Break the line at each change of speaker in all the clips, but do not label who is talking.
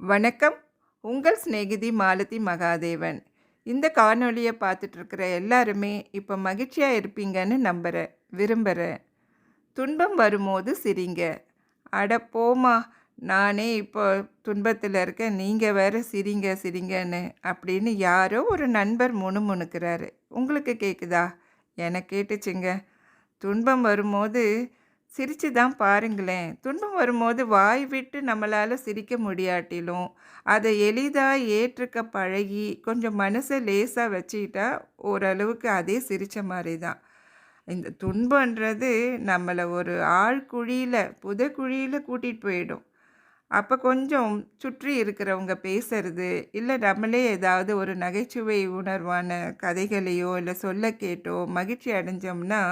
வணக்கம். உங்கள் சிநேகிதி மாலதி மகாதேவன். இந்த காணொளியை பார்த்துட்ருக்கிற எல்லாருமே இப்போ மகிழ்ச்சியாக இருப்பீங்கன்னு நம்புகிறேன் விரும்புகிறேன் துன்பம் வரும்போது சிரிங்க. அட போமா நானே இப்போ துன்பத்தில் இருக்கேன் நீங்கள் வேறு சிரிங்க சிரிங்கன்னு அப்படின்னு யாரோ ஒரு நண்பர் முணுமுணுக்கிறாரு. உங்களுக்கு கேட்குதா எனக்கு கேட்டுச்சுங்க. துன்பம் வரும்போது சிரித்து தான் பாருங்களேன். துன்பம் வரும்போது வாய் விட்டு நம்மளால் சிரிக்க முடியாட்டிலும் அதை எளிதாக ஏற்றுக்க பழகி கொஞ்சம் மனசை லேசாக வச்சுக்கிட்டா ஓரளவுக்கு அதே சிரித்த மாதிரி தான். இந்த துன்பன்றது நம்மளை ஒரு ஆழ்குழியில் புதைக்குழியில் கூட்டிகிட்டு போயிடும். அப்போ கொஞ்சம் சுற்றி இருக்கிறவங்க பேசுறது இல்லை நம்மளே ஏதாவது ஒரு நகைச்சுவை உணர்வான கதைகளையோ இல்லை சொல்ல கேட்டோ மகிழ்ச்சி அடைஞ்சோம்னா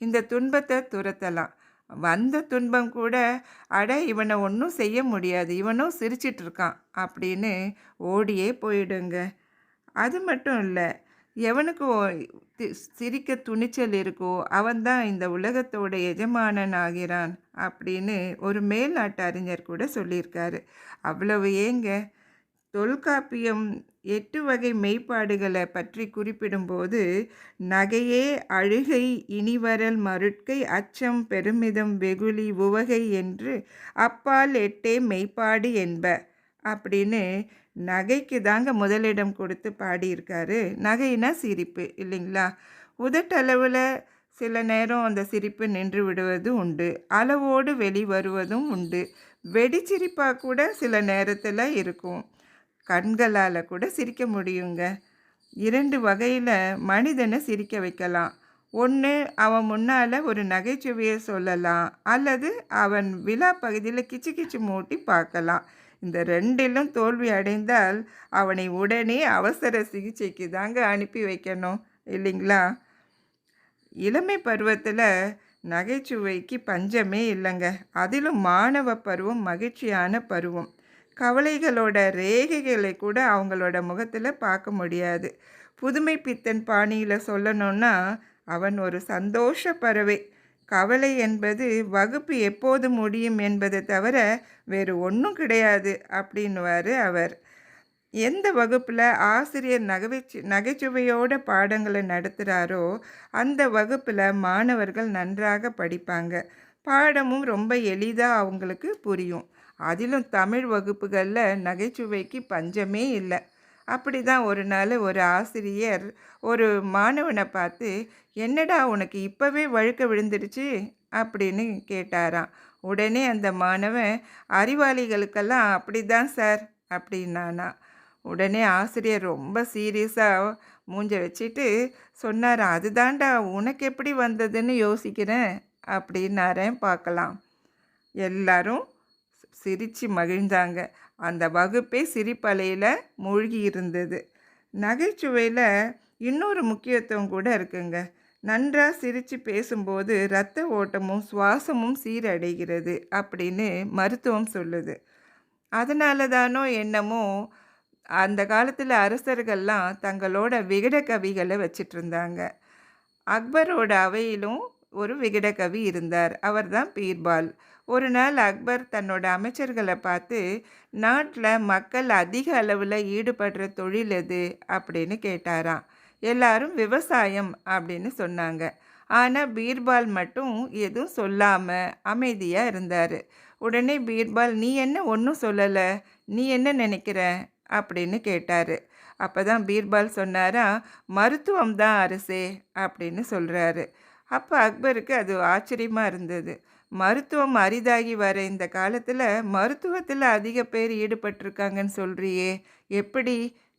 இந்த துன்பத்தை துரத்தலாம். வந்த துன்பம் கூட அட இவனை ஒன்றும் செய்ய முடியாது இவனும் சிரிச்சிட்டு இருக்கான் அப்படின்னு ஓடியே போயிடுங்க. அது மட்டும் இல்லை எவனுக்கு சிரிக்க துணிச்சல் இருக்கோ அவன்தான் இந்த உலகத்தோட எஜமானன் ஆகிறான் அப்படின்னு ஒரு மேல்நாட்டு அறிஞர் கூட சொல்லியிருக்காரு. அவ்வளவு ஏங்க தொல்காப்பியம் எட்டு வகை மெய்ப்பாடுகளை பற்றி குறிப்பிடும்போது நகையே அழுகை இனிவரல் மருட்கை அச்சம் பெருமிதம் வெகுளி உவகை என்று அப்பால் எட்டே மெய்ப்பாடு என்ப அப்படின்னு நகைக்கு தாங்க முதலிடம் கொடுத்து பாடியிருக்காரு. நகைனா சிரிப்பு இல்லைங்களா? உதட்டளவில் சில நேரம் அந்த சிரிப்பு நின்று விடுவது உண்டு. அளவோடு வெளி வருவதும் உண்டு. வெடிச்சிரிப்பாக கூட சில நேரத்தில் இருக்கும். கண்களால் கூட சிரிக்க முடியுங்க. இரண்டு வகையில் மனிதனை சிரிக்க வைக்கலாம். ஒன்று அவன் முன்னால் ஒரு நகைச்சுவையை சொல்லலாம். அல்லது அவன் விழா பகுதியில் கிச்சு கிச்சு மூட்டி பார்க்கலாம். இந்த ரெண்டிலும் தோல்வி அடைந்தால் அவனை உடனே அவசர சிகிச்சைக்கு தாங்க அனுப்பி வைக்கணும். இல்லைங்களா? இளமை பருவத்தில் நகைச்சுவைக்கு பஞ்சமே இல்லைங்க. அதிலும் மாணவ பருவம் மகிழ்ச்சியான பருவம். கவலைகளோட ரேகைகளை கூட அவங்களோட முகத்தில் பார்க்க முடியாது. புதுமை பித்தன் பாணியில் சொல்லணும்னா அவன் ஒரு சந்தோஷ பறவை. கவலை என்பது வகுப்பு எப்போது முடியும் என்பதை தவிர வேறு ஒன்றும் கிடையாது அப்படின்னுவார் அவர். எந்த வகுப்பில் ஆசிரியர் நகைச்சு நகைச்சுவையோட பாடங்களை நடத்துகிறாரோ அந்த வகுப்பில் மாணவர்கள் நன்றாக படிப்பாங்க. பாடமும் ரொம்ப எளிதாக அவங்களுக்கு புரியும். அதிலும் தமிழ் வகுப்புகளில் நகைச்சுவைக்கு பஞ்சமே இல்லை. அப்படி தான் ஒரு நாள் ஒரு ஆசிரியர் ஒரு மாணவனை பார்த்து என்னடா உனக்கு இப்போவே வழுக்க விழுந்துடுச்சு? அப்படின்னு கேட்டாராம். உடனே அந்த மாணவன் அறிவாளிகளுக்கெல்லாம் அப்படி தான் சார் அப்படின்னானா உடனே ஆசிரியர் ரொம்ப சீரியஸாக மூஞ்ச வச்சுட்டு சொன்னார் அதுதான்டா உனக்கு எப்படி வந்ததுன்னு யோசிக்கிறேன் அப்படின்னாரேன் பார்க்கலாம். எல்லாரும் சிரித்து மகிழ்ந்தாங்க. அந்த வகுப்பே சிரிப்பலையில் மூழ்கி இருந்தது. நகைச்சுவையில் இன்னொரு முக்கியத்துவம் கூட இருக்குங்க. நன்றாக சிரித்து பேசும்போது இரத்த ஓட்டமும் சுவாசமும் சீரடைகிறது அப்படின்னு மருத்துவம் சொல்லுது. அதனால தானோ என்னமோ அந்த காலத்தில் அரசர்கள்லாம் தங்களோட விகட கவிகளை வச்சிட்டு இருந்தாங்க அக்பரோட அவையிலும் ஒரு விகட கவி இருந்தார். அவர்தான் பீர்பால். ஒரு நாள் அக்பர் தன்னோட அமைச்சர்களை பார்த்து நாட்டில் மக்கள் அதிக அளவில் ஈடுபடுற தொழில் எது? அப்படின்னு கேட்டாராம். எல்லாரும் விவசாயம் அப்படின்னு சொன்னாங்க. ஆனால் பீர்பால் மட்டும் எதுவும் சொல்லாமல் அமைதியாக இருந்தார். உடனே பீர்பால் நீ என்ன ஒன்றும் சொல்லலை? நீ என்ன நினைக்கிற? அப்படின்னு கேட்டார். அப்போ தான் பீர்பால் சொன்னாரா மருத்துவம் தான் அரசே அப்படின்னு சொல்கிறாரு அப்போ அக்பருக்கு அது ஆச்சரியமாக இருந்தது. மருத்துவம் அரிதாகி வர இந்த காலத்தில் மருத்துவத்தில் அதிக பேர் ஈடுபட்டிருக்காங்கன்னு சொல்கிறியே எப்படி?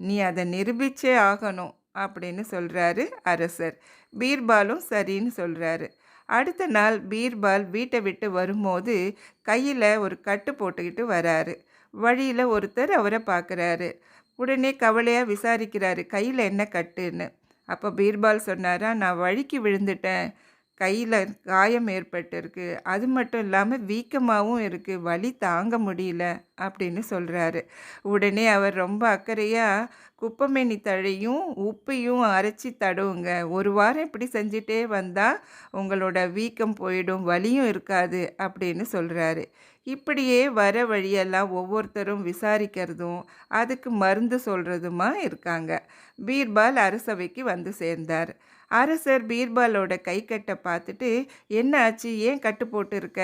நீ அதை நிரூபிச்சே ஆகணும் அப்படின்னு சொல்கிறாரு அரசர். பீர்பாலும் சரின்னு சொல்கிறாரு அடுத்த நாள் பீர்பால் வீட்டை விட்டு வரும்போது கையில் ஒரு கட்டு போட்டுக்கிட்டு வராரு. வழியில் ஒருத்தர் அவரை பார்க்குறாரு உடனே கவலையாக விசாரிக்கிறாரு கையில் என்ன கட்டுன்னு? அப்போ பீர்பால் சொன்னாரா நான் வழிக்கு விழுந்துட்டேன். கையில் காயம் ஏற்பட்டிருக்கு. அது மட்டும் இல்லாமல் வீக்கமாகவும் இருக்குது வலி தாங்க முடியல அப்படின்னு சொல்கிறாரு உடனே அவர் ரொம்ப அக்கறையாக குப்பமேனி தழையும் உப்பையும் அரைச்சி தடவுங்க. ஒரு வாரம் இப்படி செஞ்சுட்டே வந்தால் உங்களோட வீக்கம் போயிடும் வலியும் இருக்காது அப்படின்னு சொல்கிறாரு இப்படியே வர வழியெல்லாம் ஒவ்வொருத்தரும் விசாரிக்கிறதும் அதுக்கு மருந்து சொல்கிறதுமா இருக்காங்க. பீர்பால் அரசவைக்கு வந்து சேர்ந்தார். அரசர் பீர்பாலோட கை கட்டை பார்த்துட்டு என்ன ஆச்சு? ஏன் கட்டு போட்டு இருக்க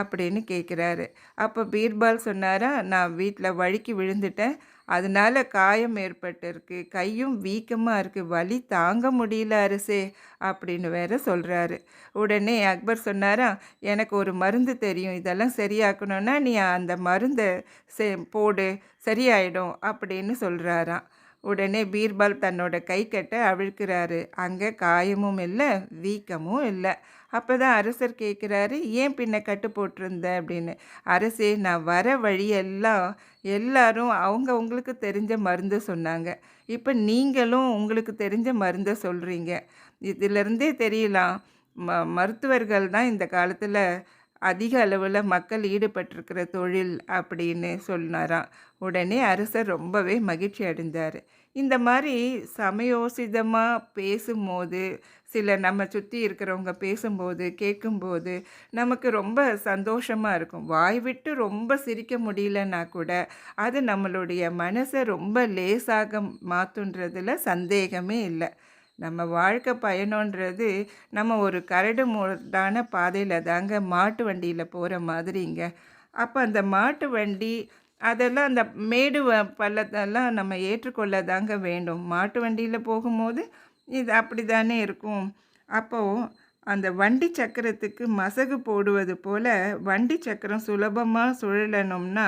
அப்படின்னு கேட்குறாரு அப்போ பீர்பால் சொன்னாரா நான் வீட்டில் வழுக்கி விழுந்துட்டேன். அதனால காயம் ஏற்பட்டிருக்கு. கையும் வீக்கமாக இருக்குது வலி தாங்க முடியல அரசே அப்படின்னு வேற சொல்கிறாரு உடனே அக்பர் சொன்னாரா எனக்கு ஒரு மருந்து தெரியும். இதெல்லாம் சரியாக்கணும்னா நீ அந்த மருந்தை செ போடு. சரியாயிடும் அப்படின்னு சொல்கிறாராம் உடனே பீர்பால் தன்னோட கை கட்ட அவிழ்க்கிறாரு. அங்கே காயமும் இல்லை வீக்கமும் இல்லை. அப்போ தான் அரசர் கேட்குறாரு ஏன் பின்ன கட்டு போட்டிருந்த? அப்படின்னு. அரசே நான் வர வழியெல்லாம் எல்லாரும் அவங்க உங்களுக்கு தெரிஞ்ச மருந்து சொன்னாங்க. இப்போ நீங்களும் உங்களுக்கு தெரிஞ்ச மருந்தை சொல்கிறீங்க இதிலிருந்தே தெரியலாம் ம மருத்துவர்கள் தான் இந்த காலத்தில் அதிக அளவில் மக்கள் ஈடுபட்டிருக்கிற தொழில் அப்படின்னு சொன்னாராம் உடனே அரசர் ரொம்பவே மகிழ்ச்சி அடைந்தார். இந்த மாதிரி சமயோசிதமாக பேசும்போது சில நம்ம சுற்றி இருக்கிறவங்க பேசும்போது கேட்கும்போது நமக்கு ரொம்ப சந்தோஷமாக இருக்கும். வாய் விட்டு ரொம்ப சிரிக்க முடியலன்னா கூட அது நம்மளுடைய மனசை ரொம்ப லேசாக மாற்றுன்றதில் சந்தேகமே இல்லை. நம்ம வாழ்க்கை பயணன்றது நம்ம ஒரு கரடு முரடான பாதையில் தாங்க மாட்டு வண்டியில் போகிற மாதிரிங்க. அப்போ அந்த மாட்டு வண்டி அதெல்லாம் அந்த மேடு பள்ளத்தெல்லாம் நம்ம ஏற்றுக்கொள்ள தாங்க வேண்டும். மாட்டு வண்டியில் போகும்போது இது அப்படி தானே இருக்கும். அப்போது அந்த வண்டி சக்கரத்துக்கு மசகு போடுவது போல் வண்டி சக்கரம் சுலபமாக சுழலணும்னா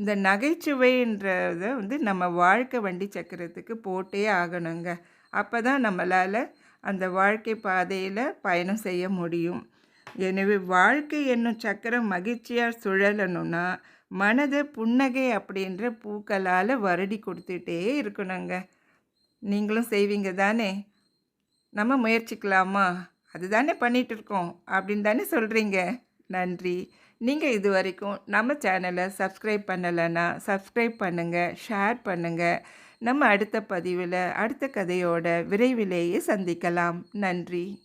இந்த நகைச்சுவைன்றதை வந்து நம்ம வாழ்க்கை வண்டி சக்கரத்துக்கு போட்டே ஆகணுங்க. அப்போ தான் நம்மளால் அந்த வாழ்க்கை பாதையில் பயணம் செய்ய முடியும். எனவே வாழ்க்கை என்னும் சக்கரம் மகிழ்ச்சியாக சுழலணும்னா மனதை புன்னகை அப்படின்ற பூக்களால் வருடி கொடுத்துட்டே இருக்கணுங்க. நீங்களும் செய்வீங்க தானே? நம்ம முயற்சிக்கலாமா? அதுதானே பண்ணிகிட்டு இருக்கோம் அப்படின்னு தானே சொல்கிறீங்க நன்றி. நீங்கள் இது வரைக்கும் நம்ம சேனலை சப்ஸ்கிரைப் பண்ணலைன்னா சப்ஸ்கிரைப் பண்ணுங்கள் ஷேர் பண்ணுங்கள் நம்ம அடுத்த பதிவில் அடுத்த கதையோட விரைவிலேயே சந்திக்கலாம். நன்றி.